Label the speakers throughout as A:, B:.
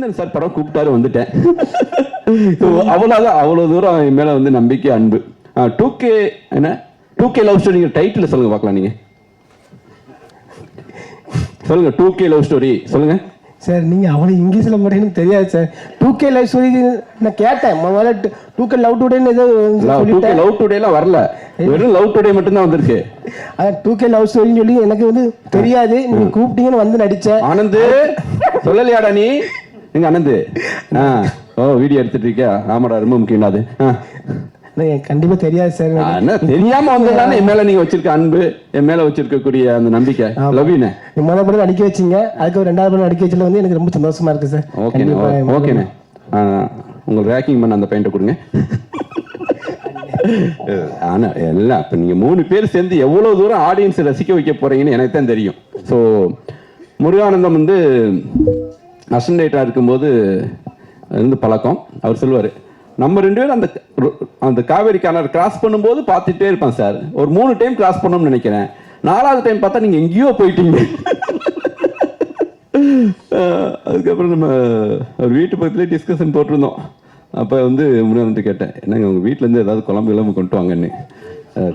A: அஹ் Suseenthiran sir படம் கூப்பிட்டாரு வந்துட்டேன். So, அவ்வளவுதான் அவ்வளவு தூரம் என் மேல வந்து நம்பிக்கை அன்பு. டூ கே என்ன? Two K love story title சொல்லுங்க பார்க்கலாம் நீங்க. சொல்லுங்க டூ கே லவ் ஸ்டோரி சொல்லுங்க.
B: சார் நீங்க அவ்வளவு இங்கிலீஷ்ல மட்டும் எனக்கு தெரியாது sir. Two K life story நான் கேட்டேன். முதல்ல டூ கே லவ் டுடேன்னு ஏதோ
A: டூ கே லவ் டுடேலாம் வரல. வெறும் லவ் டுடே மட்டும்தான் வந்திருக்கு.
B: அதான் டூ கே லவ் ஸ்டோரின்னு சொல்லி எனக்கு வந்து தெரியாது. நீங்க கூப்பிட்டீங்கன்னு வந்து நடிச்சேன்.
A: ஆனந்து சொல்லலையாடா நீ? எங்க ஆனந்து ஆ. ஓ வீடியோ எடுத்துட்டு இருக்கியா? ஆமாடா ரொம்ப முக்கியம் அது.
B: கண்டிப்பா தெரியாது சார்.
A: என்ன தெரியாம வந்ததானே என் மேல நீங்க வச்சிருக்க அன்பு என் மேல வச்சிருக்கக்கூடிய அந்த நம்பிக்கை. லவ் யூனே
B: நீங்க முதல் படம் நடிக்க வச்சீங்க. அதுக்கு ஒரு ரெண்டாவது படம் நடிக்க வச்சதுல வந்து எனக்கு ரொம்ப சந்தோஷமா இருக்கு சார்.
A: ஓகேண்ணே ஓகேண்ணே. உங்களுக்கு ரேக்கிங் பண்ண அந்த பெயிண்ட்டை கொடுங்க. ஆனா எல்லாம் இப்போ நீங்க மூணு பேர் சேர்ந்து எவ்வளவு தூரம் ஆடியன்ஸ் ரசிக்க வைக்க போறீங்கன்னு எனக்கு தான் தெரியும். ஸோ முருகானந்தம் வந்து அசன்டேட்டா இருக்கும்போது இருந்து பழக்கம். அவர் சொல்லுவார் நம்ம ரெண்டு பேரும் அந்த அந்த காவேரி கிணறு கிராஸ் பண்ணும்போது பார்த்துட்டே இருப்பேன் சார். ஒரு மூணு டைம் கிராஸ் பண்ணணும்னு நினைக்கிறேன். நாலாவது டைம் பார்த்தா நீங்கள் எங்கேயோ போயிட்டீங்க. அதுக்கப்புறம் நம்ம ஒரு வீட்டு பக்கத்துலேயே டிஸ்கஷன் போட்டிருந்தோம். அப்போ வந்து முருகன்ட்டு கேட்டேன் என்னங்க உங்கள் வீட்டிலேருந்து ஏதாவது குழம்பு கிளம்பு கொண்டு வாங்கன்னு.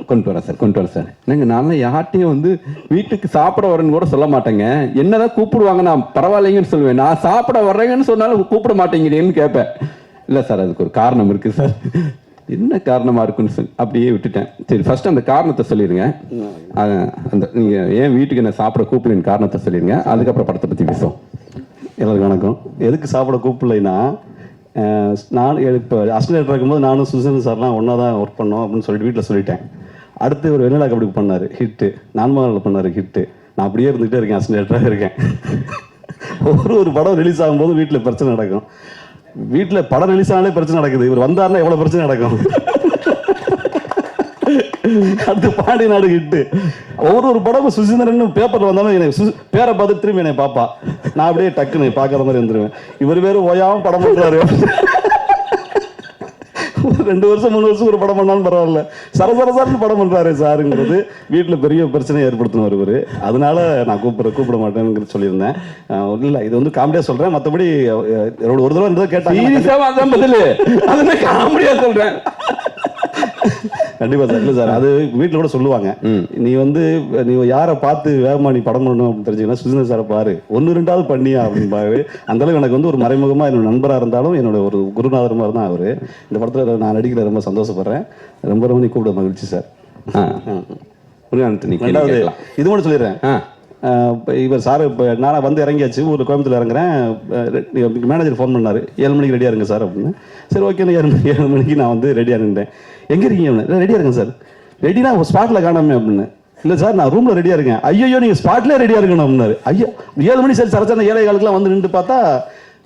A: கொண்டு வரேன் சார் கொண்டு வரேன் சார். என்னங்க நான்லாம் யார்ட்டையும் வந்து வீட்டுக்கு சாப்பிட வரேன்னு கூட சொல்ல மாட்டேங்க. என்னதான் கூப்பிடுவாங்க நான் பரவாயில்லைங்கன்னு சொல்லுவேன். நான் சாப்பிட வர்றேங்கன்னு சொன்னாலும் கூப்பிட மாட்டேங்கிறேன்னு கேட்பேன். இல்லை சார் அதுக்கு ஒரு காரணம் இருக்குது சார். என்ன காரணமாக இருக்குன்னு சொல்லி அப்படியே விட்டுட்டேன். சரி ஃபஸ்ட்டு அந்த காரணத்தை சொல்லிடுங்க அந்த நீங்கள் ஏன் வீட்டுக்கு என்ன சாப்பிட கூப்பிடலின் காரணத்தை சொல்லிடுங்க அதுக்கப்புறம் படத்தை பற்றி பேசுவோம்.
C: எல்லாருக்கும் வணக்கம். எதுக்கு சாப்பிட கூப்பிடலைன்னா நான் இப்போ அசிஸ்டன்ட் இருக்கும்போது நானும் சுசன் சார்லாம் ஒன்றா தான் ஒர்க் பண்ணோம் அப்படின்னு சொல்லிட்டு வீட்டில் சொல்லிட்டேன். அடுத்து ஒரு வெண்ணிலா கபடி பண்ணார் ஹிட்டு நான்மகளில் பண்ணார் ஹிட்டு நான் அப்படியே இருந்துகிட்டே இருக்கேன் அசிஸ்டண்ட்டாக இருக்கேன். ஒரு ஒரு படம் ரிலீஸ் ஆகும்போது வீட்டில் பிரச்சனை நடக்கும். வீட்டில் படம் ரிலீஸ் ஆனாலே பிரச்சனை நடக்குது. இவர் வந்தாருன்னா எவ்வளோ பிரச்சனை நடக்கும்? அடுத்து பாண்டி நாடு ஹிட்டு ஒவ்வொரு ஒரு படமும் சுசீந்திரன் பேப்பர்ல வந்தாலும் என்னை சு- பேரை பார்த்து திரும்பி என்னை பாப்பா நான் அப்படியே டக்குன்னு பார்க்குற மாதிரி இருந்துருவேன். இவர் வேற ஓயாமல் படம் பண்ணுறாரு ரெண்டு வருஷம் மூணு வருஷம் ஒரு படம் பண்ணாலும் பரவாயில்ல. சரசரசரன்னு படம் பண்ணுறாரு சாருங்கிறது வீட்டில் பெரிய பிரச்சனையை ஏற்படுத்தினார் இவர். அதனால நான் கூப்பிட கூப்பிட மாட்டேன்னு சொல்லியிருந்தேன். இல்லை இது வந்து காமெடியாக சொல்கிறேன் மற்றபடி ஒரு தடவை இருந்ததை கேட்டாங்க.
A: சீரியஸாக அதான் பதில். சொல்றேன்.
C: கண்டிப்பா சார். இல்ல சார் அது வீட்ல கூட சொல்லுவாங்க. நீ வந்து நீ யாரை பார்த்து வேகமா நீ படம் பண்ணணும் அப்படின்னு தெரிஞ்சுக்கன்னா சுஜிந்தர் சாரை பாரு. ஒன்னு ரெண்டாவது பண்ணியா அப்படின்பாரு அந்த அளவுக்கு எனக்கு வந்து ஒரு மறைமுகமா என்னோட நண்பரா இருந்தாலும் என்னோட ஒரு குருநாதர் மாதிரி தான் அவரு. இந்த படத்துல நான் நடிக்கிற ரொம்ப சந்தோஷப்படுறேன். ரொம்ப ரொம்ப நீ கூப்பிட மகிழ்ச்சி சார். ரெண்டாவது. இது மட்டும் சொல்லிடுறேன். இவர் சார் இப்போ நான் வந்து இறங்கியாச்சு ஒரு கோயம்புத்தூர் இறங்குறேன். மேனேஜர் ஃபோன் பண்ணாரு. ஏழு மணிக்கு ரெடியாக இருங்க சார் அப்படின்னு. சரி ஓகே ஏழு மணி ஏழு மணிக்கு நான் வந்து ரெடியாக இருந்தேன் எங்கே இருக்கீங்க ரெடியாக இருக்கேன் சார் ரெடினா ஸ்பாட்டில் காணாமே அப்படின்னு. இல்லை சார் நான் ரூமில் ரெடியாக இருக்கேன். ஐயோ நீங்கள் ஸ்பாட்லேயே ரெடியாக இருக்கணும் அப்படின்னாரு. ஐயோ ஏழு மணி சரி சரச்சான ஏழை காலுக்குலாம் வந்து நின்று பார்த்தா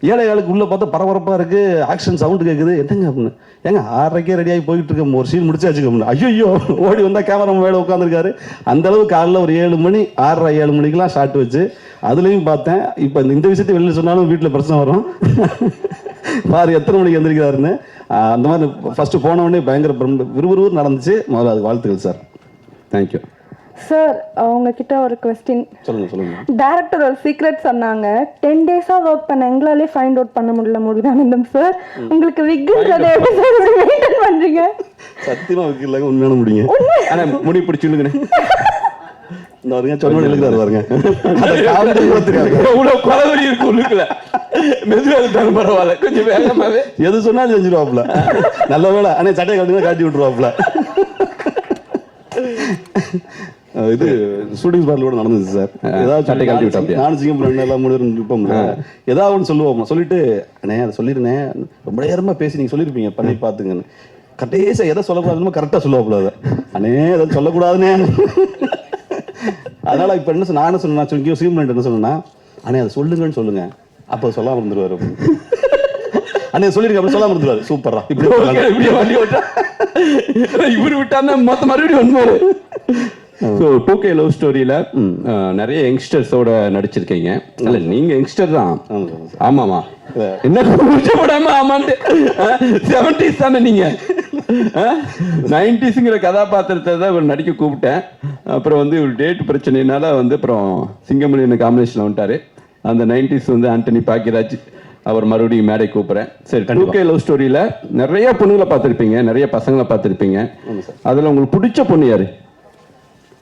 C: ஏழை காலுக்கு உள்ளே பார்த்தா பரபரப்பாக இருக்குது ஆக்ஷன் சவுண்டு கேட்குது என்னங்க அப்படின்னு. ஏங்க ஆறரைக்கே ரெடியாகி போயிட்டு இருக்கோம். ஒரு சீன் முடிச்சாச்சுங்க அப்படின்னு. ஐயோ ஓடி வந்தால் கேமரா மேலே உட்காந்துருக்காரு அந்தளவு காலைல ஒரு ஏழு மணி ஆறரை ஏழு மணிக்கெலாம் ஷாட் வச்சு அதுலேயும் பார்த்தேன். இப்போ இந்த விஷயத்தை வெளியில் சொன்னாலும் வீட்டில் பிரச்சனை வரும். பாரு எத்தனை மணிக்கு எந்திரிக்கிறாருன்னு ஆஹ் அந்த மாதிரி ஃபர்ஸ்ட் போன உடனே பயங்கர விறுவிறுன்னு நடந்துச்சு. முதல்ல அது வாழ்த்துக்கள் சார்
A: தேங்க்யூ
D: சார் உங்ககிட்ட ஒரு கொஸ்டின்
C: சொல்லுங்க சொல்லுங்க.
D: டேரக்டர் ஒரு சீக்ரெட் சொன்னாங்க. டென் டேஸா ஒர்க் பண்ண எங்களாலே ஃபைண்ட் அவுட் பண்ண முடியல முருகானந்தம் சார் உங்களுக்கு விக்குன்றதை எப்படி சார் மெயின்டைன் பண்றீங்க.
C: சத்தியமா வைக்கலாங்க உண்மையான முடியுங்க
A: ஆனா முடி பிடிச்சுடுங்கண்ணே
C: இந்த வருங்க சொன்ன எழுதுறாரு பாருங்க.
A: எவ்வளவு கொலவெறி இருக்கு உள்ளுக்குள்ள மெதுவா இருந்தாலும் பரவாயில்ல. கொஞ்சம் வேகமாவே.
C: எது சொன்னாலும் செஞ்சிருவாப்ல நல்ல வேலை அண்ணே சட்டையை கட்டுங்க காட்டி விட்டுருவாப்ல அஹ் இது ஷூட்டிங் ஸ்பாட்ல கூட நடந்துச்சு சார். ஏதாவது
A: சட்டை கழட்டி விட்டாப்லையா?
C: நானும் சிங்கம் ரெண்டு எல்லாம் மூணு பேரும் நிற்போம்ல ஏதாவது ஒன்று சொல்லுவோம். சொல்லிட்டு அண்ணே அதை சொல்லிருந்தேன் ரொம்ப நேரமா பேசி நீங்க சொல்லியிருப்பீங்க பண்ணி பார்த்துங்கன்னு. கடைசியா எதை சொல்லக்கூடாதுன்னு கரெக்டாக சொல்லுவாப்புல அதை. அண்ணே எதை சொல்லக்கூடாதுனே அதனால இப்போ என்ன சொன்ன- நான் என்ன சொன்னேன் சிங்கம் என்ன சொன்னேன்னா அண்ணே அதை சொல்லுங்கன்னு சொல்லுங்க. அப்போ சொல்லாம இருந்துருவாரு. அண்ணே சொல்லிருக்க அப்படி சொல்லாம இருந்துருவாரு. சூப்பரா இப்படி
A: வண்டி ஓட்டா இவரு விட்டான்னா மொத்த மறுபடியும் ஒன்று ஸோ டூ கே லவ் ஸ்டோரியில் நிறைய யங்ஸ்டர்ஸோட நடிச்சிருக்கீங்க. இல்ல நீங்க யங்ஸ்டர் தான். ஆமாமா. என்ன கூச்சப்படாம ஆமான்ட்டு. செவன்டிஸ் தானே நீங்க. நைன்டிஸுங்கிற கதாபாத்திரத்தை தான் இவர் நடிக்க கூப்பிட்டேன். அப்புறம் வந்து ஒரு டேட் பிரச்சனைனால வந்து அப்புறம் சிங்கமணி காம்பினேஷன் வந்துட்டாரு. அந்த நைன்டிஸ் வந்து ஆண்டனி பாக்கியராஜ் அவர் மறுபடியும் மேடை கூப்பிடுறேன். சரி டூ கே லவ் ஸ்டோரியில நிறைய பொண்ணுங்களை பார்த்துருப்பீங்க நிறைய பசங்களை பார்த்துருப்பீங்க. அதுல உங்களுக்கு பிடிச்ச பொண்ணு யாரு?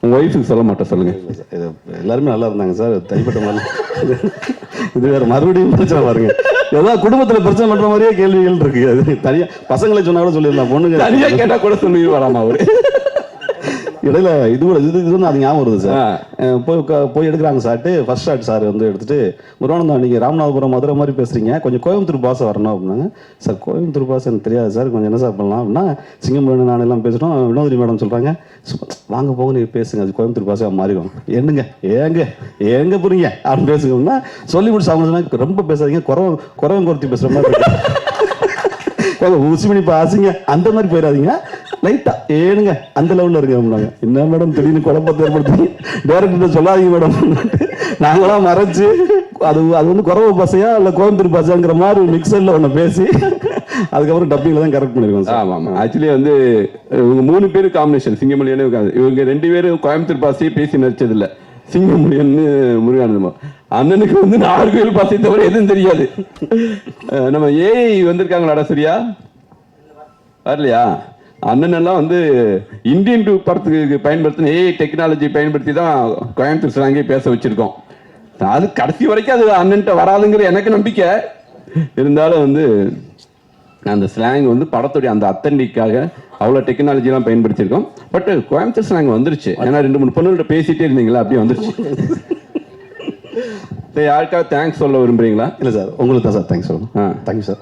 A: உங்க ஒய்ஃபுக்கு சொல்ல மாட்டேன் சொல்லுங்க.
C: இல்ல சார், இது எல்லாருமே நல்லா இருந்தாங்க சார். தனிப்பட்ட மாதிரி. இது வேற மறுபடியும் பிரச்சனை பாருங்க. ஏதாவது குடும்பத்துல பிரச்சனை பண்ற மாதிரியே கேள்விகள் இருக்கு. அது தனியா பசங்களை சொன்னா கூட சொல்லிடலாம் பொண்ணுங்க
A: தனியா கேட்டா கூட சொல்லிட்டு வராமா அவரு?
C: இடையில இது கூட இது இது ஒண்ணு அது ஞாபகம் வருது சார். போய் போய் எடுக்கிறாங்க சார்ட்டு ஃபர்ஸ்ட் ஷாட் சார் வந்து எடுத்துட்டு முருகானந்தம் நீங்க ராமநாதபுரம் மதுரை மாதிரி பேசுறீங்க. கொஞ்சம் கோயம்புத்தூர் பாசை வரணும் அப்படின்னாங்க. சார் கோயம்புத்தூர் பாசை எனக்கு தெரியாது சார். கொஞ்சம் என்ன சார் பண்ணலாம்? அப்படின்னா சிங்கம்பரம் நான் எல்லாம் பேசுறோம் வினோதினி மேடம் சொல்றாங்க. "சும்மா வாங்க போங்க நீங்க பேசுங்க. அது கோயம்புத்தூர் பாசையா மாறிடும். என்னங்க? ஏங்க? ஏங்க புரியுங்க? அப்படின்னு பேசுங்கன்னா சொல்லி முடிச்சு அவங்க ரொம்ப பேசாதீங்க. குறவ குறவன் குறைத்தி பேசுற மாதிரி இருக்கு. உசிமணி பாசிங்க அந்த மாதிரி போயிடாதீங்க. லைட்டா ஏனுங்க அந்த லெவல்ல இருக்காங்க என்ன மேடம் திடீர்னு குழப்பத்தை ஏற்படுத்தி டேரக்டர் சொல்லாதீங்க மேடம் நாங்களாம் மறைச்சு அது அது வந்து குறவு பசையா இல்ல கோயம்புத்தூர் பசங்கிற மாதிரி மிக்சர்ல ஒண்ணு பேசி அதுக்கப்புறம் டப்பிங்ல தான் கரெக்ட் பண்ணிருக்கோம் சார்
A: ஆமா ஆமா. ஆக்சுவலி வந்து இவங்க மூணு பேரும் காம்பினேஷன் சிங்கமொழியான இவங்க ரெண்டு பேரும் கோயம்புத்தூர் பாசையே பேசி நடிச்சது இல்ல சிங்கமொழியன்னு அண்ணனுக்கு வந்து நாகர்கோவில் பாசை தவிர எதுவும் தெரியாது. நம்ம ஏஐ வந்திருக்காங்களாடா சரியா? வரலையா? அண்ணன் எல்லாம் வந்து இந்தியன் டூ படத்துக்கு பயன்படுத்தின ஏஐ டெக்னாலஜி பயன்படுத்தி தான் கோயம்புத்தூர் ஸ்லாங்கே பேச வச்சிருக்கோம். அது கடைசி வரைக்கும் அது அண்ணன்ட்ட வராதுங்கிற எனக்கு நம்பிக்கை. இருந்தாலும் வந்து அந்த ஸ்லாங் வந்து படத்துடைய அந்த அத்தன்டிக்காக அவ்வளோ டெக்னாலஜிலாம் பயன்படுத்தியிருக்கோம். பட் கோயம்புத்தூர் ஸ்லாங் வந்துருச்சு. ஏன்னா ரெண்டு மூணு பொண்ணுகிட்ட பேசிட்டே இருந்தீங்களா? அப்படியே வந்துருச்சு. சரி யாருக்காவது தேங்க்ஸ் சொல்ல விரும்புறீங்களா?
C: இல்ல சார் உங்களுக்கு தான் சார் தேங்க்ஸ் சொல்லணும்.
A: ஆ.
C: தேங்க்யூ சார்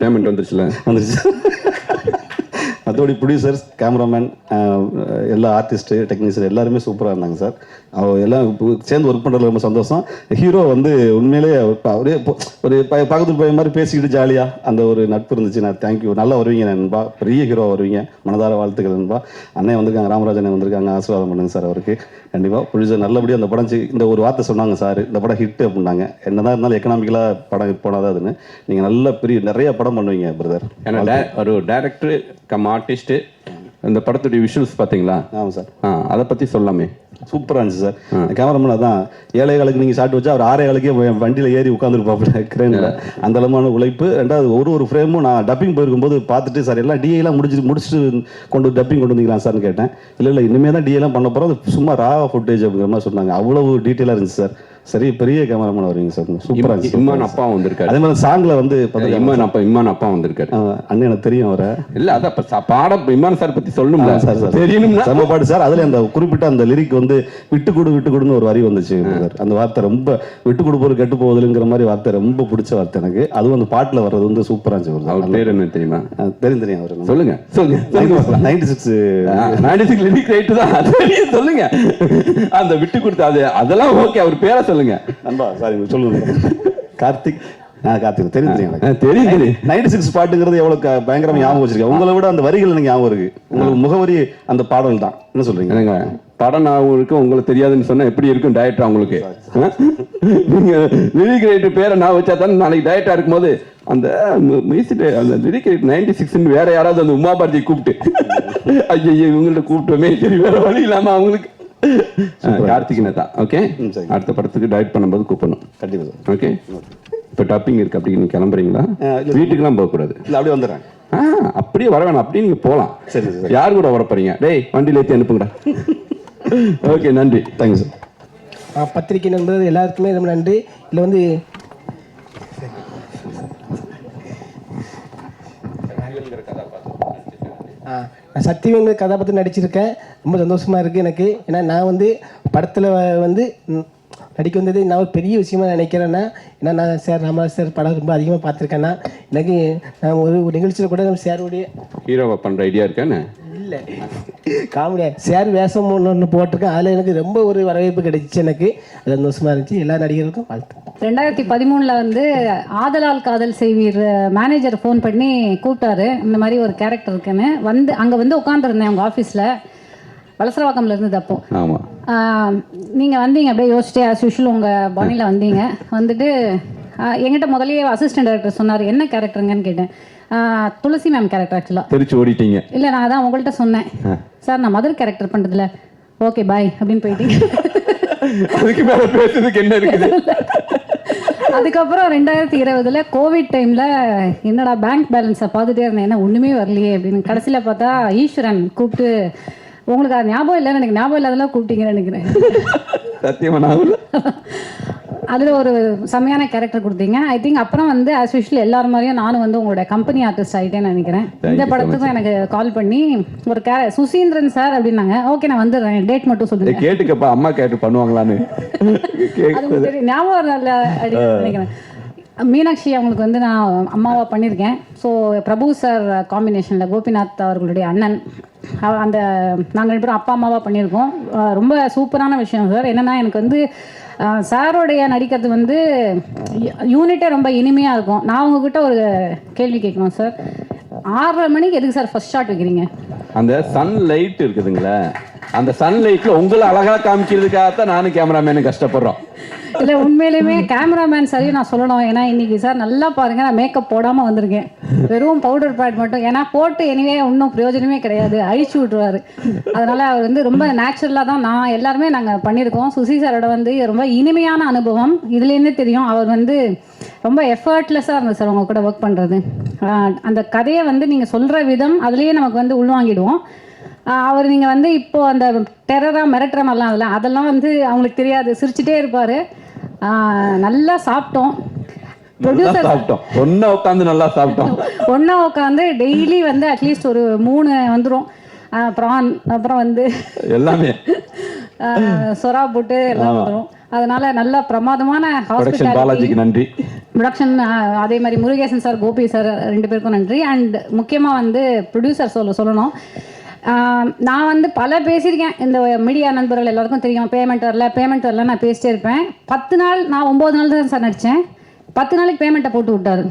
A: பேமெண்ட் வந்துருச்சுல?
C: வந்துருச்சு. மற்றபடி ப்ரொடியூசர்ஸ் கேமராமேன் எல்லா ஆர்டிஸ்ட்டு டெக்னீஷியன் எல்லாருமே சூப்பராக இருந்தாங்க சார். அவங்க எல்லாம் சேர்ந்து ஒர்க் பண்ணுறதுல ரொம்ப சந்தோஷம். ஹீரோ வந்து உண்மையிலேயே அவர் அவரே ஒரு பக்கத்து போய் மாதிரி பேசிக்கிட்டு ஜாலியாக அந்த ஒரு நட்பு இருந்துச்சு. நான் தேங்க்யூ நல்லா வருவீங்க நண்பா. பெரிய ஹீரோ வருவீங்க. மனதார வாழ்த்துக்கள் நண்பா. அண்ணன் வந்திருக்காங்க. ராமராஜ் வந்திருக்காங்க. ஆசீர்வாதம் பண்ணுங்க சார் அவருக்கு. கண்டிப்பாக ப்ரொடியூசர் நல்லபடியாக அந்த படம் இந்த ஒரு வார்த்தை சொன்னாங்க சார். இந்த படம் ஹிட் அப்படின்னாங்க. என்னதான் இருந்தாலும் எக்கனாமிக்கலாக படம் ஹிட் போனாதான் அதுன்னு. நீங்கள் நல்ல பெரிய நிறைய படம் பண்ணுவீங்க பிரதர்
A: ஏன்னா ஒரு டேரக்டர் கம் ஆர்டிஸ்ட் இந்த படத்துடைய விஷுவல்ஸ் பார்த்தீங்களா?
C: ஆமாம் சார்.
A: ஆ அதை பற்றி சொல்லாமே.
C: சூப்பராக இருந்துச்சு சார் கேமராமேன் அதான் ஏழை காலுக்கு நீங்கள் ஷாட் வச்சா அவர் ஆறே காலுக்கே வண்டியில் ஏறி உட்காந்துருப்பாப்புல கிரேனில் அந்த அளவான உழைப்பு. ரெண்டாவது ஒரு ஒரு ஃப்ரேமும் நான் டப்பிங் போயிருக்கும்போது பார்த்துட்டு சார் எல்லாம் டிஏலாம் முடிச்சு முடிச்சுட்டு கொண்டு டப்பிங் கொண்டு வந்தீங்களா சார்னு கேட்டேன். இல்லை இல்லை இனிமேல் தான் டிஏலாம் பண்ண போகிறோம் அது சும்மா ரா ஃபுட்டேஜ் அப்படிங்கிற மாதிரி சொன்னாங்க. அவ்வளவு டீட்டெயிலாக இருந்துச்சு சார் சரி பெரிய கேமராமேன் வருவீங்க சார். சூப்பராக
A: இம்மான் அப்பா வந்திருக்காரு.
C: அதே மாதிரி சாங்கில் வந்து
A: இம்மான் அப்பா இம்மான் அப்பா வந்திருக்காரு.
C: அண்ணன் எனக்கு தெரியும் அவரை.
A: இல்ல அதான் இப்ப பாடம் இம்மான் சார் பத்தி சொல்லணும்ல.
C: Sir, sir.
A: தெரியணும்னா
C: செம்ம பாட்டு சார். அதுல அந்த குறிப்பிட்ட அந்த லிரிக் வந்து விட்டு கொடு விட்டு கொடுன்னு ஒரு வரி வந்துச்சு. அந்த வார்த்தை ரொம்ப விட்டு கொடுப்போர் கெட்டு போவதுங்கிற மாதிரி வார்த்தை ரொம்ப பிடிச்ச வார்த்தை எனக்கு. அதுவும் அந்த பாட்டுல வர்றது வந்து சூப்பரா இருந்துச்சு.
A: அவர் பேர் என்ன தெரியுமா?
C: தெரியும் தெரியும் அவர்.
A: சொல்லுங்க. சொல்லுங்க.
C: Ninety six
A: ninety six lyric writer தான். சொல்லுங்க. அந்த விட்டு கொடுத்து அது அதெல்லாம் ஓகே அவர் பேரை சொல்லுங்க.
C: அன்பா சாரி சொல்லுங்க கார்த்திக் கார்த்திக் தெரியும் தெரியும் நைன்டி சிக்ஸ் பாட்டுங்கிறது எவ்வளவு பயங்கரமா ஞாபகம் வச்சிருக்கேன். உங்களை விட அந்த வரிகள் எனக்கு ஞாபகம் இருக்கு. உங்களுக்கு முகவரி அந்த பாடல் தான். என்ன சொல்றீங்க?
A: படம் இருக்கு உங்களுக்கு தெரியாதுன்னு சொன்னா எப்படி இருக்கும் டயட் அவங்களுக்கு ஆ? நீங்க லிரிக் ரைட்டு பேரை நான் வச்சா தானே நாளைக்கு டயட்டா இருக்கும்போது அந்த மியூசிக் அந்த லிரிக் ரைட் நைன்டி சிக்ஸ்னு வேற யாராவது அந்த உமா கூப்பிட்டு. ஐயோ இவங்கள்ட்ட கூப்பிட்டோமே சரி வேற வழி இல்லாம அவங்களுக்கு கார்த்திகின தான் ஓகே. அடுத்த படத்துக்கு டயட் பண்ணும்போது கூப்பிடணும்.
C: கண்டிப்பா சார்.
A: ஓகே. இப்போ டப்பிங் இருக்கு அப்படி நீங்க கிளம்புறீங்களா?
C: ஆ, இல்ல.
A: வீட்டுக்கெல்லாம் போகக்கூடாது.
C: இல்ல அப்படியே வந்துடுறேன்.
A: ஆ அப்படியே வர வேணாம் அப்படியே நீங்க போகலாம்.
C: சரி, சரி.
A: யார் கூட வர போறீங்க? டேய் வண்டியில ஏற்றி அனுப்புங்கடா. ஓகே நன்றி.
C: தேங்க்யூ சார்
B: ஆ, பத்திரிகை நண்பர்கள் எல்லாருக்குமே ரொம்ப நன்றி. இதில் வந்து நான் சத்தியவேங்க கதாபாத்திரம் நடிச்சிருக்கேன். ரொம்ப சந்தோஷமாக இருக்குது எனக்கு. ஏன்னா நான் வந்து படத்தில் வந்து நடிக்க வந்தது நான் ஒரு பெரிய விஷயமா நினைக்கிறேன்னா ஏன்னா நான் சார் ராமராஜ் சார் படம் ரொம்ப அதிகமாக பார்த்துருக்கேன்னா எனக்கு நான் ஒரு நிகழ்ச்சியில் கூட நம்ம சாருடைய
A: ஹீரோவை பண்ணுற ஐடியா இருக்கானே
B: இல்லை. காமெடியா சார் வேஷம் ஒன்று ஒன்று போட்டிருக்கேன். அதில் எனக்கு ரொம்ப ஒரு வரவேற்பு கிடைச்சிச்சு எனக்கு. அது சந்தோஷமா இருந்துச்சு. எல்லா நடிகர்களுக்கும் வாழ்த்து
E: ரெண்டாயிரத்தி பதிமூணுல வந்து ஆதலால் காதல் செய்வீர் மேனேஜர் ஃபோன் பண்ணி கூப்பிட்டாரு. இந்த மாதிரி ஒரு கேரக்டர் இருக்குன்னு. வந்து அங்கே வந்து உட்காந்துருந்தேன் அவங்க ஆஃபீஸில் வலசரவாக்கம்ல இருந்தது அப்போ.
A: ஆமாம்
E: ஆஹ் நீங்க வந்தீங்க அப்படியே யோசிச்சிட்டே ஆஸ் யூஷுவல் உங்க பாணியில் வந்தீங்க. வந்துட்டு ஆஹ் என்கிட்ட முதல்லயே அசிஸ்டன்ட் டைரக்டர் சொன்னார் என்ன கேரக்டருங்கன்னு கேட்டேன். துளசி மேம் கேரக்டர் ஆக்சுவலாக
A: தெரிச்சு ஓடிட்டீங்க.
E: இல்லை நான் அதான் உங்கள்கிட்ட சொன்னேன். சார் நான் மதர் கேரக்டர் பண்ணுறதுல ஓகே பாய் அப்படின்னு போயிட்டீங்க.
A: அதுக்கு மேலே பேசுறதுக்கு என்ன இருக்குது?
E: அதுக்கப்புறம் ரெண்டாயிரத்தி இருபதுல கோவிட் டைம்ல என்னடா பேங்க் பேலன்ஸை பார்த்துட்டே இருந்தேன். என்ன ஒண்ணுமே வரலையே அப்படின்னு. கடைசியில பார்த்தா ஈஸ்வரன் கூப்பிட்டு உங்களுக்கு அது ஞாபகம் இல்லைன்னு எனக்கு ஞாபகம் இல்லாதெல்லாம் கூப்பிட்டீங்கன்னு நினைக்கிறேன்.
A: சத்தியமா.
E: அதில் ஒரு செம்மையான கேரக்டர் கொடுத்தீங்க. ஐ திங்க் அப்புறம் வந்து ஆஸ் யூஷுவல் எல்லாரும் மாதிரியும் நானும் வந்து உங்களோட கம்பெனி ஆர்டிஸ்ட் ஆகிட்டேன்னு நினைக்கிறேன். இந்த படத்துக்கும் எனக்கு கால் பண்ணி ஒரு கே சுசீந்திரன் சார் அப்படின்னாங்க. ஓகே நான் வந்துடுறேன். டேட் மட்டும் சொல்லுங்க.
A: கேட்டுக்கப்பா. அம்மா கேட்டு பண்ணுவாங்களான்னு.
E: ஞாபகம் நினைக்கிறேன். மீனாட்சி அவங்களுக்கு வந்து நான் அம்மாவா பண்ணியிருக்கேன். ஸோ பிரபு சார் காம்பினேஷனில் கோபிநாத் அவர்களுடைய அண்ணன். அந்த நாங்கள் ரெண்டு பேரும் அப்பா அம்மாவா பண்ணியிருக்கோம். ரொம்ப சூப்பரான விஷயம் சார் என்னென்னா எனக்கு வந்து சாரோடைய நடிக்கிறது வந்து யூனிட்டே ரொம்ப இனிமையாக இருக்கும். நான் உங்ககிட்ட ஒரு கேள்வி கேட்கணும் சார். ஆறரை மணிக்கு எதுக்கு சார் ஃபர்ஸ்ட் ஷாட் வைக்கிறீங்க?
A: அந்த சன் லைட் இருக்குதுங்களே அந்த சன் லைட்ல உங்களை அழகா காமிக்கிறதுக்காகத்தான் நானும் கேமராமேனும் கஷ்டப்படுறோம்.
E: இல்லை உண்மையிலுமே கேமராமேன் சரியும் நான் சொல்லணும். ஏன்னா இன்னைக்கு சார் நல்லா பாருங்க நான் மேக்கப் போடாமல் வந்திருக்கேன். வெறும் பவுடர் பேட் மட்டும். ஏன்னா போட்டு எனிவே ஒன்றும் பிரயோஜனமே கிடையாது. அழிச்சு விட்ருவாரு அதனால அவர் வந்து ரொம்ப நேச்சுரலாக தான் நான் எல்லாருமே நாங்கள் பண்ணியிருக்கோம். சுசி சாரோட வந்து ரொம்ப இனிமையான அனுபவம். இதுலேருந்தே தெரியும். அவர் வந்து ரொம்ப எஃபர்ட்லெஸ்ஸாக இருந்தது சார் உங்க கூட ஒர்க் பண்ணுறது அந்த கதையை வந்து நீங்கள் சொல்கிற விதம் அதுலேயே நமக்கு வந்து உள்வாங்கிடுவோம். அவர் நீங்கள் வந்து இப்போது அந்த டெரராக மிரட்டுற மாதிரிலாம் அதெல்லாம் அதெல்லாம் வந்து அவங்களுக்கு தெரியாது. சிரிச்சுட்டே இருப்பார். நல்லா சாப்பிட்டோம்.
A: சாப்பிட்டோம். ஒன்னா உட்காந்து நல்லா சாப்பிட்டோம்.
E: ஒன்றா உட்காந்து டெய்லி வந்து அட்லீஸ்ட் ஒரு மூணு வந்துடும் ப்ரான் அப்புறம் வந்து
A: எல்லாமே.
E: சொரா போட்டு எல்லாம் வந்துடும் அதனால நல்ல பிரமாதமான ஹாஸ்பிட்டாலிட்டி
A: பாலாஜிக்கு நன்றி.
E: ப்ரொடக்ஷன் அதே மாதிரி முருகேசன் சார் கோபி சார் ரெண்டு பேருக்கும் நன்றி. அண்ட் முக்கியமாக வந்து ப்ரொடியூசர் சொல்ல சொல்லணும். நான் வந்து பல பேசியிருக்கேன். இந்த மீடியா நண்பர்கள் எல்லாருக்கும் தெரியும். பேமெண்ட் வரல பேமெண்ட் வரல நான் பேசிட்டே இருப்பேன். பத்து நாள் நான் ஒம்பது நாள் தான் சார் நடித்தேன். பத்து நாளைக்கு பேமெண்ட்டை போட்டு விட்டாரு.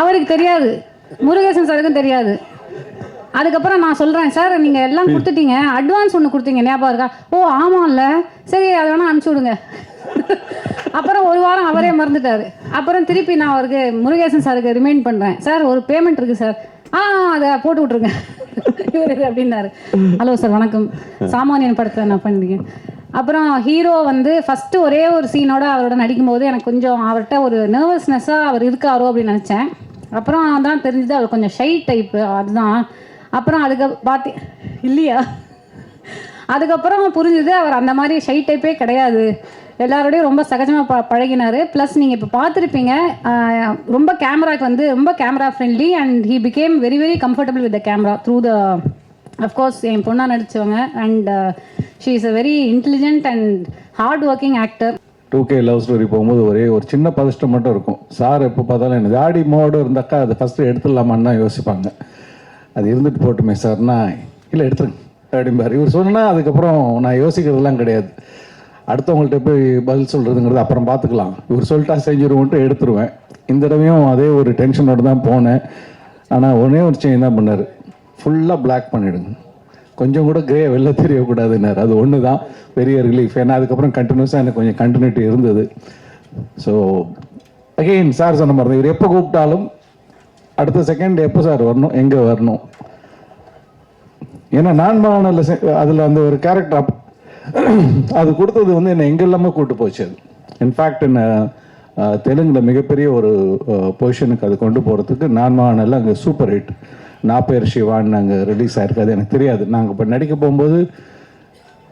E: அவருக்கு தெரியாது. முருகேசன் சாருக்கும் தெரியாது. அதுக்கப்புறம் நான் சொல்கிறேன் சார் நீங்கள் எல்லாம் கொடுத்துட்டீங்க. அட்வான்ஸ் ஒன்று கொடுத்தீங்க. ஞாபகம் இருக்கா? ஓ ஆமாம்ல. சரி அதை வேணால் அனுப்பிச்சி விடுங்க. அப்புறம் ஒரு வாரம் அவரே மறந்துட்டார். அப்புறம் திருப்பி நான் அவருக்கு முருகேசன் சாருக்கு ரிமைண்ட் பண்ணுறேன் சார் ஒரு பேமெண்ட் இருக்குது சார். ஆ அதை போட்டு விட்ருங்க இவர் அப்படின்னாரு. ஹலோ சார் வணக்கம். சாமானியன் படத்தில் நான் பண்ணிருக்கேன் அப்புறம் ஹீரோ வந்து ஃபஸ்ட்டு ஒரே ஒரு சீனோட அவரோட நடிக்கும்போது எனக்கு கொஞ்சம் அவர்கிட்ட ஒரு நர்வஸ்னஸ்ஸாக அவர் இருக்காரோ அப்படின்னு நினச்சேன். அப்புறம் தான் தெரிஞ்சது அவர் கொஞ்சம் ஷை டைப்பு அதுதான். அப்புறம் அதுக்கு பார்த்து இல்லையா? அதுக்கப்புறம் புரிஞ்சுது அவர் அந்த மாதிரி ஷை டைப்பே கிடையாது. எல்லாரோடையும் ரொம்ப சகஜமாக ப பழகினார். ப்ளஸ் நீங்கள் இப்போ பார்த்துருப்பீங்க ரொம்ப கேமராக்கு வந்து ரொம்ப camera friendly and he became very very comfortable with the camera through the of course என் பொண்ணாக நடித்தவங்க and she is a very intelligent and hard working actor
F: two K love story போகும்போது ஒரே ஒரு சின்ன பதஷ்டம் மட்டும் இருக்கும். சார் எப்போ பார்த்தாலும் எனக்கு ஆடி மோடு இருந்தாக்கா அதை ஃபஸ்ட்டு எடுத்துடலாமான்னு தான் யோசிப்பாங்க. அது இருந்துட்டு போட்டுமே சார்னா இல்லை எடுத்துருங்க. அப்படிம்பார். இவர் சொன்னால் அதுக்கப்புறம் நான் யோசிக்கிறதுலாம் கிடையாது. அடுத்தவங்கள்ட்ட போய் பதில் சொல்கிறதுங்கிறது அப்புறம் பார்த்துக்கலாம். இவர் சொல்லிட்டா செஞ்சுருவோன்ட்டு எடுத்துருவேன். இந்த தடவையும் அதே ஒரு டென்ஷனோடு தான் போனேன். ஆனால் ஒரே ஒரு சேஞ்ச் தான் பண்ணார். ஃபுல்லாக பிளாக் பண்ணிவிடுங்க கொஞ்சம் கூட கிரே வெளில தெரியக்கூடாதுன்னார். அது ஒன்று தான் பெரிய ரிலீஃப் ஏன்னா அதுக்கப்புறம் கண்டினியூஸாக எனக்கு கொஞ்சம் கண்டினியூட்டி இருந்தது. ஸோ அகெயின் சார் சொன்ன மாதிரி இவர் எப்போ கூப்பிட்டாலும் அடுத்த செகண்ட் எப்போ சார் வரணும்? எங்கே வரணும்? ஏன்னா நான் மகானில் அதில் அந்த ஒரு கேரக்டர் அப் அது கொடுத்தது வந்து என்னை எங்கெல்லாமே கூட்டு போச்சு அது. இன்ஃபேக்ட் என்ன தெலுங்கில் மிகப்பெரிய ஒரு பொசிஷனுக்கு அது கொண்டு போகிறதுக்கு நான் எல்லாம் அங்கே சூப்பர் ஹிட் நான் பேர் சிவான்னு அங்கே ரிலீஸ் ஆயிருக்கு அது எனக்கு தெரியாது. நாங்கள் இப்போ நடிக்க போகும்போது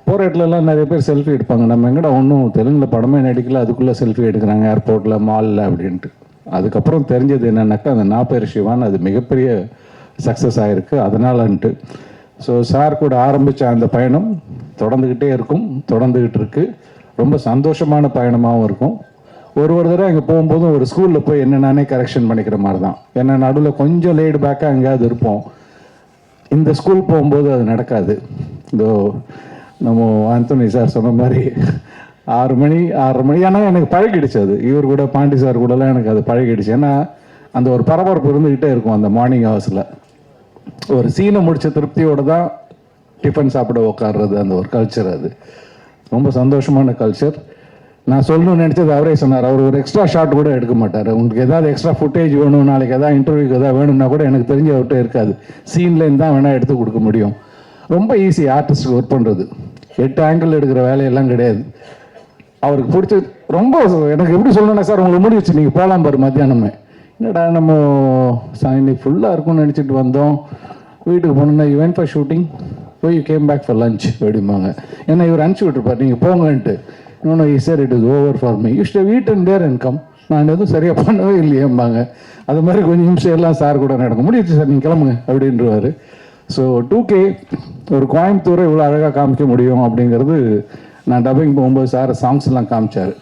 F: போகிற இடத்துலலாம் நிறைய பேர் செல்ஃபி எடுப்பாங்க. நம்ம எங்கடா ஒன்றும் தெலுங்கில் படமே நடிக்கல அதுக்குள்ளே செல்ஃபி எடுக்கிறாங்க ஏர்போர்ட்டில் மாலில் அப்படின்ட்டு. அதுக்கப்புறம் தெரிஞ்சது என்னன்னாக்கா அந்த நான் பேர் சிவான் அது மிகப்பெரிய சக்ஸஸ் ஆகிருக்கு அதனாலன்ட்டு ஸோ சார் கூட ஆரம்பித்த அந்த பயணம் தொடர்ந்துக்கிட்டே இருக்கும் தொடர்ந்துக்கிட்டு இருக்கு. ரொம்ப சந்தோஷமான பயணமாகவும் இருக்கும். ஒரு ஒரு தடவை அங்கே போகும்போதும் ஒரு ஸ்கூலில் போய் என்னென்னே கரெக்ஷன் பண்ணிக்கிற மாதிரி தான் ஏன்னா நடுவில் கொஞ்சம் லேடு பேக்காக எங்கேயாவது இருப்போம். இந்த ஸ்கூல் போகும்போது அது நடக்காது. இதோ நம்ம ஆந்தோனி சார் சொன்ன மாதிரி ஆறு மணி ஆறு மணி ஆனால் எனக்கு பழகிடுச்சு அது. இவர் கூட பாண்டி சார் கூடலாம் எனக்கு அது பழகிடுச்சு. ஏன்னா அந்த ஒரு பரபரப்பு இருந்துக்கிட்டே இருக்கும் அந்த மார்னிங் ஹவர்ஸில் ஒரு சீனை முடிச்ச திருப்தியோட தான் டிஃபன் சாப்பிட உட்கார்றது அந்த ஒரு கல்ச்சர் அது. ரொம்ப சந்தோஷமான கல்ச்சர் நான் சொல்லணும்னு நினச்சது அவரே சொன்னார். அவர் ஒரு எக்ஸ்ட்ரா ஷாட் கூட எடுக்க மாட்டார். உங்களுக்கு ஏதாவது எக்ஸ்ட்ரா ஃபுட்டேஜ் வேணும் நாளைக்கு எதாவது இன்டர்வியூக்கு எதாவது வேணும்னா கூட எனக்கு தெரிஞ்ச அவர்கிட்ட இருக்காது. சீன்லேருந்து தான் வேணால் எடுத்து கொடுக்க முடியும். ரொம்ப ஈஸி ஆர்டிஸ்ட்டுக்கு ஒர்க் பண்ணுறது எட்டு ஆங்கிள் எடுக்கிற வேலையெல்லாம் கிடையாது. அவருக்கு பிடிச்ச ரொம்ப எனக்கு எப்படி சொல்லணும்னா சார் உங்களுக்கு முடிச்சு நீங்கள் போகலாம் பாரு மத்தியானமே. என்னடா நம்ம சா- இன்னைக்கு ஃபுல்லாக இருக்கும்னு நினச்சிட்டு வந்தோம். வீட்டுக்கு போனோம்னா யூ ஃபார் ஷூட்டிங் போய் you came back for lunch அப்படிம்பாங்க. ஏன்னா இவர் அனுப்பிச்சி விட்டுருப்பார் நீங்கள் போங்கன்ட்டு. இன்னொன்று ஈ sir it is over for me you stay with and their income நான் எதுவும் சரியாக பண்ணவே இல்லையேம்பாங்க. அது மாதிரி கொஞ்சம் நிமிஷம் எல்லாம் சார் கூட நடக்கும். முடியுது சார் நீங்கள் கிளம்புங்க அப்படின்றவாரு ஸோ டூ கே ஒரு கோயம்புத்தூரை இவ்வளோ அழகாக காமிக்க முடியும் அப்படிங்கிறது நான் டப்பிங் போகும்போது சார் சாங்ஸ்லாம் காமிச்சார்.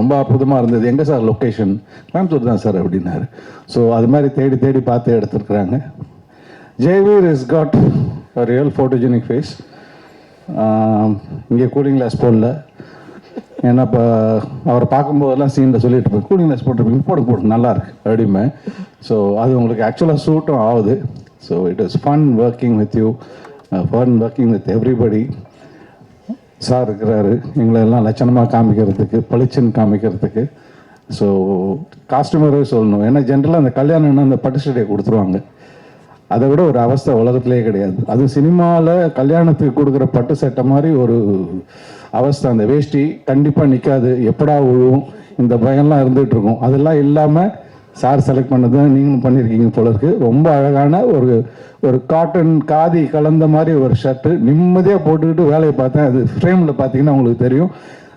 F: ரொம்ப அற்புதமாக இருந்தது. எங்கே சார் லொக்கேஷன் கோயம்புத்தூர் தான் சார் அப்படின்னாரு. ஸோ அது மாதிரி தேடி தேடி பார்த்து எடுத்துருக்குறாங்க. Jaiveer is got real photogenic face இங்கே கூலிங் கிளாஸ் போடல. ஏன்னா இப்போ அவரை பார்க்கும்போதெல்லாம் சீனில் சொல்லிட்டு இருப்பேன் கூலிங் கிளாஸ் போட்டிருப்பீங்க போடு போடு நல்லா இருக்கு அப்படிமே ஸோ அது உங்களுக்கு ஆக்சுவலாக சூட்டும் ஆகுது. So it is fun working with you fun working with everybody sir இருக்கிறாரு. எங்களை எல்லாம் லட்சணமாக காமிக்கிறதுக்கு பளிச்சுன்னு காமிக்கிறதுக்கு. ஸோ காஸ்டமரே சொல்லணும். ஏன்னா ஜென்ரலாக அந்த கல்யாணம்னா அந்த பட்டு சட்டையை கொடுத்துருவாங்க. அதை விட ஒரு அவஸ்தை உலகத்திலே கிடையாது. அது சினிமாவில் கல்யாணத்துக்கு கொடுக்குற பட்டு சட்டை மாதிரி ஒரு அவஸ்தை. அந்த வேஷ்டி கண்டிப்பாக நிற்காது எப்படா விழுவும் இந்த பயம்லாம் இருந்துகிட்ருக்கும் அதெல்லாம் இல்லாமல் சார் செலக்ட் பண்ணது தான் நீங்களும் பண்ணியிருக்கீங்க போல இருக்கு. ரொம்ப அழகான ஒரு ஒரு காட்டன் காதி கலந்த மாதிரி ஒரு ஷர்ட்டு நிம்மதியாக போட்டுக்கிட்டு வேலையை பார்த்தேன். அது ஃப்ரேமில் பார்த்தீங்கன்னா உங்களுக்கு தெரியும்.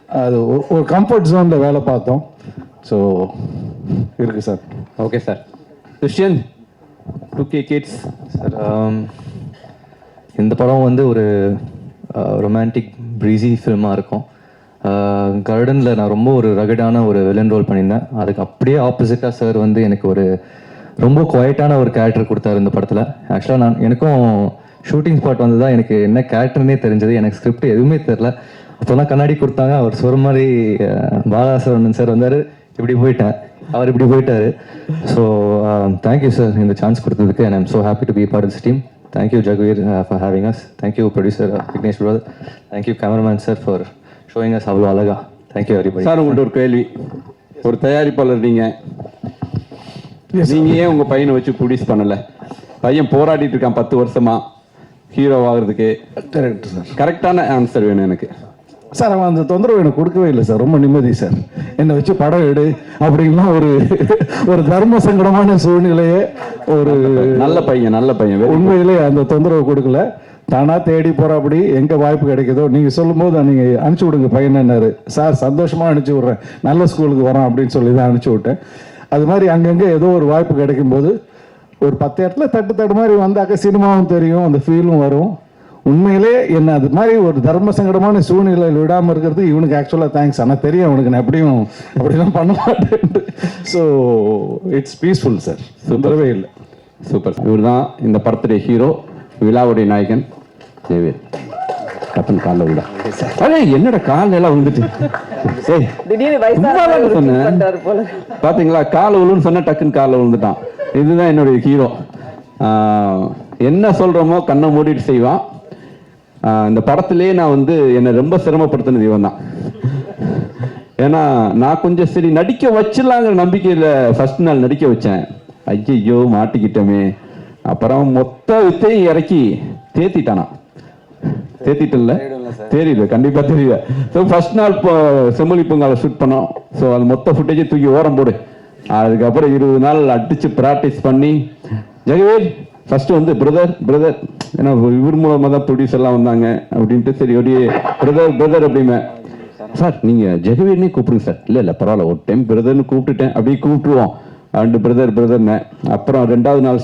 F: அது ஒரு- கம்ஃபர்ட் ஜோனில் வேலை பார்த்தோம். ஸோ இருக்கு sir.
A: Okay sir Christian two K kids
G: sir இந்த படம் வந்து ஒரு ரொமான்டிக் ப்ரீஸி ஃபில்மாக இருக்கும். கார்டனில் நான் ரொம்ப ஒரு ரகடான ஒரு வில்லன் ரோல் பண்ணியிருந்தேன். அதுக்கு அப்படியே ஆப்போசிட்டாக சார் வந்து எனக்கு ஒரு ரொம்ப குவைட்டான ஒரு கேரக்டர் கொடுத்தாரு இந்த படத்தில். ஆக்சுவலாக நான் எனக்கும் ஷூட்டிங் ஸ்பாட் வந்து தான் எனக்கு என்ன கேரக்டர்னே தெரிஞ்சது. எனக்கு ஸ்கிரிப்ட் எதுவுமே தெரில. அப்போ தான் கண்ணாடி கொடுத்தாங்க. அவர் சொல்கிற மாதிரி அஹ், பாலாசரவணன் சார் வந்தார். இப்படி போயிட்டேன். அவர் இப்படி போயிட்டாரு. ஸோ தேங்க்யூ சார் இந்த சான்ஸ் கொடுத்ததுக்கு. And I'm so happy to be part this team thank you Jaguveer for having us thank you producer Vignesh brother thank you cameraman sir for showing us அவ்வளோ அழகா thank you very
A: sir உங்கள்ட்ட ஒரு கேள்வி. ஒரு தயாரிப்பாளர் நீங்க. நீங்க ஏன் உங்க பையனை வச்சு ப்ரொடியூஸ் பண்ணல? பையன் போராடிட்டு இருக்கான் பத்து வருஷமா. ஹீரோ ஆகுறதுக்கு.
F: கரெக்ட் சார்
A: கரெக்டான ஆன்சர் வேணும் எனக்கு.
F: சார் அவன் அந்த தொந்தரவு எனக்கு கொடுக்கவே இல்லை சார். ரொம்ப நிம்மதி சார். என்னை வச்சு படம் எடு அப்படின்லாம் ஒரு ஒரு தர்ம சங்கடமான சூழ்நிலையே ஒரு
A: நல்ல பையன் நல்ல பையன். Very good.
F: உண்மையிலே அந்த தொந்தரவு கொடுக்கல. தானா தேடி போறாப்படி எங்க வாய்ப்பு கிடைக்குதோ நீங்க சொல்லும்போது நீங்க அனுப்பிச்சு விடுங்க பையனாரு சார் சந்தோஷமா அனுப்பிச்சு விடுறேன். நல்ல ஸ்கூலுக்கு வரோம் அப்படின்னு சொல்லி தான் அனுப்பிச்சு விட்டேன். அது மாதிரி அங்கங்க ஏதோ ஒரு வாய்ப்பு கிடைக்கும் போது ஒரு பத்து இடத்துல தட்டு தட்டு மாதிரி வந்தாக்க சினிமாவும் தெரியும் அந்த ஃபீலும் வரும். உண்மையிலே என்ன அது மாதிரி ஒரு தர்ம சங்கடமான சூழ்நிலையில் விடாமல் இருக்கிறது இவனுக்கு ஆக்சுவலாக தேங்க்ஸ் ஆனால் தெரியும் அவனுக்கு நான் எப்படியும் அப்படிலாம் பண்ண மாட்டேன். ஸோ இட்ஸ் பீஸ்ஃபுல் சார் சுந்தரவே இல்லை.
A: சூப்பர் இவர் தான் இந்த படத்துடைய ஹீரோ விழாவுடைய நாயகன். ஜெயவீர் கப்பன் காலில் விழா அடே என்னடா காலில் எல்லாம் விழுந்துட்டு சொன்னேன். பாத்தீங்களா கால் விழுன்னு சொன்னா டக்குன்னு காலில் விழுந்துட்டான். இதுதான் என்னுடைய ஹீரோ என்ன சொல்றோமோ கண்ணை மூடிட்டு செய்வான். இந்த படத்திலே நான் வந்து என்னை ரொம்ப சிரமப்படுத்தினது இவன் தான் ஏன்னா நான் கொஞ்சம் சரி நடிக்க வச்சிடலாங்கிற நம்பிக்கையில் ஃபர்ஸ்ட் நாள் நடிக்க வச்சேன். ஐயையோ மாட்டிக்கிட்டோமே. அப்புறம் மொத்த வித்தையும் இறக்கி தேத்திட்டானா தேத்திட்டல தெரியுது கண்டிப்பா தெரியுது. ஸோ ஃபர்ஸ்ட் நாள் இப்போ செம்மொழி பூங்கால ஷூட் பண்ணோம். ஸோ அது மொத்த ஃபுட்டேஜை தூக்கி ஓரம் போடு. அதுக்கப்புறம் இருபது நாள் அடிச்சு ப்ராக்டிஸ் பண்ணி ஜெகவீர் ஃபர்ஸ்ட் வந்து பிரதர் பிரதர் ஏன்னா இவர் மூலமா தான் ப்ரொடியூசர் எல்லாம் வந்தாங்க அப்படின்ட்டு சரி அப்படியே பிரதர் பிரதர் அப்படிமே. சார் நீங்க ஜெகவீர்னே கூப்பிடுங்க சார் இல்ல இல்ல பரவாயில்ல ஒரு டைம் பிரதர்னு கூப்பிட்டுட்டேன். அப்படியே கூப்பிட்டுருவோம். அண்டு பிரதர் பிரதர்னு அப்புறம் ரெண்டாவது நாள்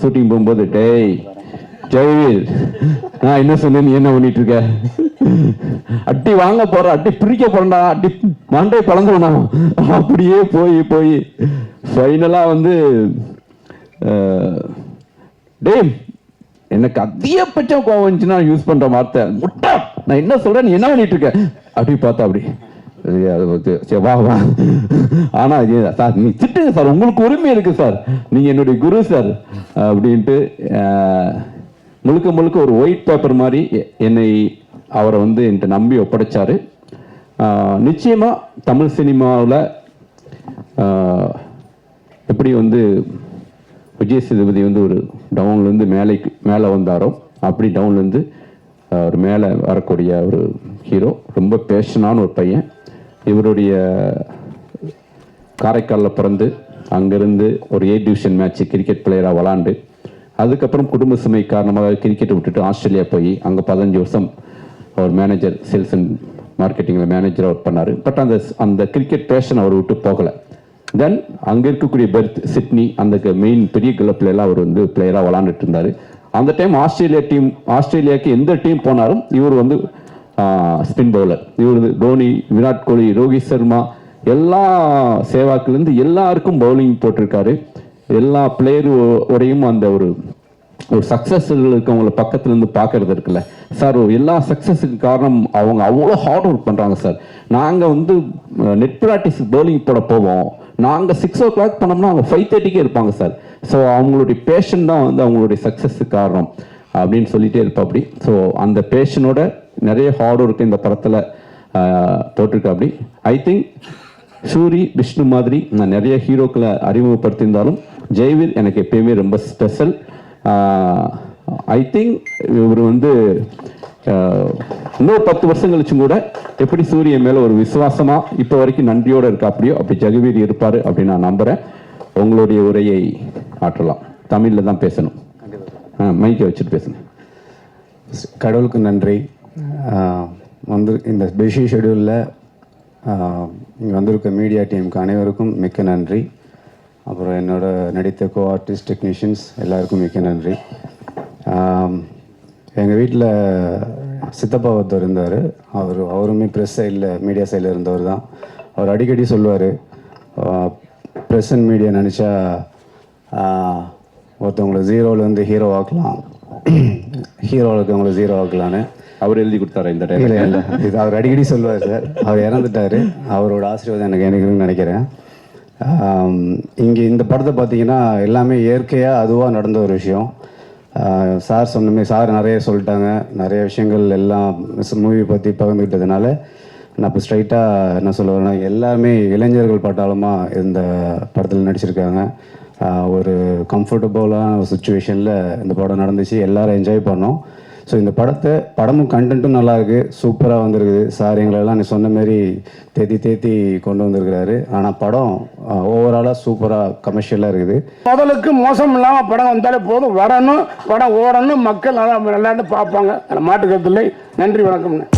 A: ஷூட்டிங் போகும்போது டேய் ஜெயவீர் நான் என்ன சொன்னேன் நீ என்ன பண்ணிட்டு இருக்க அட்டி வாங்க போற அட்டி பிரிக்க போறா அட்டி மண்டை பழந்துவனா அப்படியே போய் போய் ஃபைனலா வந்து டேய் எனக்கு அதிகபட்சம் கோவம் வந்துச்சுன்னா யூஸ் பண்ற வார்த்தை. முட்டா நான் என்ன சொல்றேன் நீ என்ன பண்ணிட்டு இருக்க அப்படி பார்த்தா அப்படி. சரி, அது வா வா. ஆனா இது, சார் நீ திட்டுங்க சார். உங்களுக்கு உரிமை இருக்கு சார். நீங்க என்னுடைய குரு சார். அப்படின்ட்டு முழுக்க முழுக்க ஒரு ஒயிட் பேப்பர் மாதிரி என்னை அவரை வந்து என்கிட்ட நம்பி ஒப்படைச்சார். நிச்சயமாக தமிழ் சினிமாவில் எப்படி வந்து விஜய் சேதுபதி வந்து ஒரு டவுன்லேருந்து மேலைக்கு மேலே வந்தாரோ அப்படி டவுன்லேருந்து ஒரு மேலே வரக்கூடிய ஒரு ஹீரோ ரொம்ப பேஷனான ஒரு பையன். இவருடைய காரைக்காலில் பிறந்து அங்கேருந்து ஒரு ஏ டிவிஷன் மேட்ச்சு கிரிக்கெட் பிளேயராக விளாண்டு அதுக்கப்புறம் குடும்ப சுமை காரணமாக கிரிக்கெட்டை விட்டுட்டு ஆஸ்திரேலியா போய் அங்கே பதினஞ்சு வருஷம் அவர் மேனேஜர் சேல்ஸ் அண்ட் மார்க்கெட்டிங்கில் மேனேஜராக ஒர்க் பண்ணார். பட் அந்த அந்த கிரிக்கெட் பேஷன் அவர் விட்டு போகலை. தென் அங்கே இருக்கக்கூடிய பெர்த் சிட்னி அந்த மெயின் பெரிய கிளப்லாம் அவர் வந்து பிளேயராக விளாண்டுட்டு இருந்தார். அந்த டைம் ஆஸ்திரேலியா டீம் ஆஸ்திரேலியாவுக்கு எந்த டீம் போனாலும் இவர் வந்து ஸ்பின் பவுலர் இவர் தோனி விராட் கோலி ரோஹித் சர்மா எல்லா சேவாக்குலேருந்து எல்லாருக்கும் பவுலிங் போட்டிருக்காரு. எல்லா பிளேயர் உடையும் அந்த ஒரு ஒரு சக்ஸஸ் இருக்கவங்கள பக்கத்துல இருந்து பார்க்கறது இருக்குல்ல. சார் எல்லா சக்ஸஸுக்கு காரணம் அவங்க அவ்வளோ ஹார்ட் ஒர்க் பண்ணுறாங்க சார் நாங்கள் வந்து நெட் ப்ராக்டிஸ் போலிங் போட போவோம். நாங்கள் சிக்ஸ் ஓ கிளாக் பண்ணோம்னா அவங்க ஃபைவ் தேர்ட்டிக்கே இருப்பாங்க சார் ஸோ அவங்களுடைய பேஷன் தான் வந்து அவங்களுடைய சக்ஸஸுக்கு காரணம் அப்படின்னு சொல்லிட்டே இருப்பா அப்படி ஸோ அந்த பேஷனோட நிறைய ஹார்ட் ஒர்க் இந்த படத்தில் போட்டிருக்கா அப்படி ஐ திங்க் சூரி விஷ்ணு மாதிரி நான் நிறைய ஹீரோக்களை அறிமுகப்படுத்தியிருந்தாலும் ஜெய்வீர் எனக்கு எப்பயுமே ரொம்ப ஸ்பெஷல் ஐ திங்க் இவர் வந்து இன்னொரு இன்னும் பத்து வருஷம் கழிச்சும் கூட எப்படி சூரியன் மேலே ஒரு விசுவாசமாக இப்போ வரைக்கும் நன்றியோடு இருக்கா அப்படியோ அப்படி ஜெகவீர் இருப்பார் அப்படின்னு நான் நம்புகிறேன் உங்களுடைய உரையை ஆற்றலாம். தமிழில் தான் பேசணும். மைக்கை வச்சுட்டு பேசணும்
H: கடவுளுக்கு நன்றி. வந்து இந்த பிஸி ஷெடியூலில் இங்கே வந்திருக்க மீடியா டீமுக்கு அனைவருக்கும் மிக்க நன்றி. அப்புறம் என்னோட நடித்த கோ ஆர்டிஸ்ட் டெக்னீஷியன்ஸ் எல்லாருக்கும் மிக்க நன்றி. எங்கள் வீட்டில் சித்தப்பா ஒருத்தர் இருந்தார். அவர் அவருமே ப்ரெஸ் சைடில் மீடியா சைடில் இருந்தவர் தான். அவர் அடிக்கடி சொல்லுவார் ப்ரெஸ் அண்ட் மீடியா நினச்சா ஒருத்தவங்களை ஜீரோலேருந்து ஹீரோ ஆக்கலாம். ஹீரோவில் இருக்கவங்கள ஜீரோ ஆக்கலான்னு.
A: அவர் எழுதி கொடுத்தாரு இந்த டைம்
H: இல்லை இல்லை. இது அவர் அடிக்கடி சொல்லுவார் சார் அவர் இறந்துட்டாரு. அவரோட ஆசீர்வாதம் எனக்கு எனக்கு நினைக்கிறேன். இங்கே இந்த படத்தை பார்த்தீங்கன்னா எல்லாமே இயற்கையாக அதுவாக நடந்த ஒரு விஷயம். சார் சொன்னமே சார் நிறைய சொல்லிட்டாங்க. நிறைய விஷயங்கள் எல்லாம் மூவி பற்றி பகிர்ந்துக்கிட்டதுனால நான் இப்போ ஸ்ட்ரைட்டாக என்ன சொல்ல வரேன்னா எல்லாருமே இளைஞர்கள் பட்டாளமாக இந்த படத்தில் நடிச்சிருக்காங்க. ஒரு கம்ஃபர்டபுளான ஒரு சுச்சுவேஷனில் இந்த படம் நடந்துச்சு. எல்லோரும் என்ஜாய் பண்ணோம். ஸோ இந்த படத்தை படமும் கண்டென்ட்டும் நல்லாயிருக்கு. சூப்பராக வந்திருக்குது. சார் எங்களெல்லாம் நீ சொன்ன மாதிரி தேத்தி தேத்தி கொண்டு வந்திருக்கிறாரு. ஆனால் படம் ஓவராலாக சூப்பராக கமர்ஷியலாக இருக்குது.
I: முதலுக்கு மோசம் இல்லாமல் படம் வந்தாலே போதும். வரணும் படம் ஓடணும் மக்கள் நல்லா விளையாண்டு பார்ப்பாங்க. அதில் மாட்டுக்கிறதுல நன்றி வணக்கம்ண்ணே.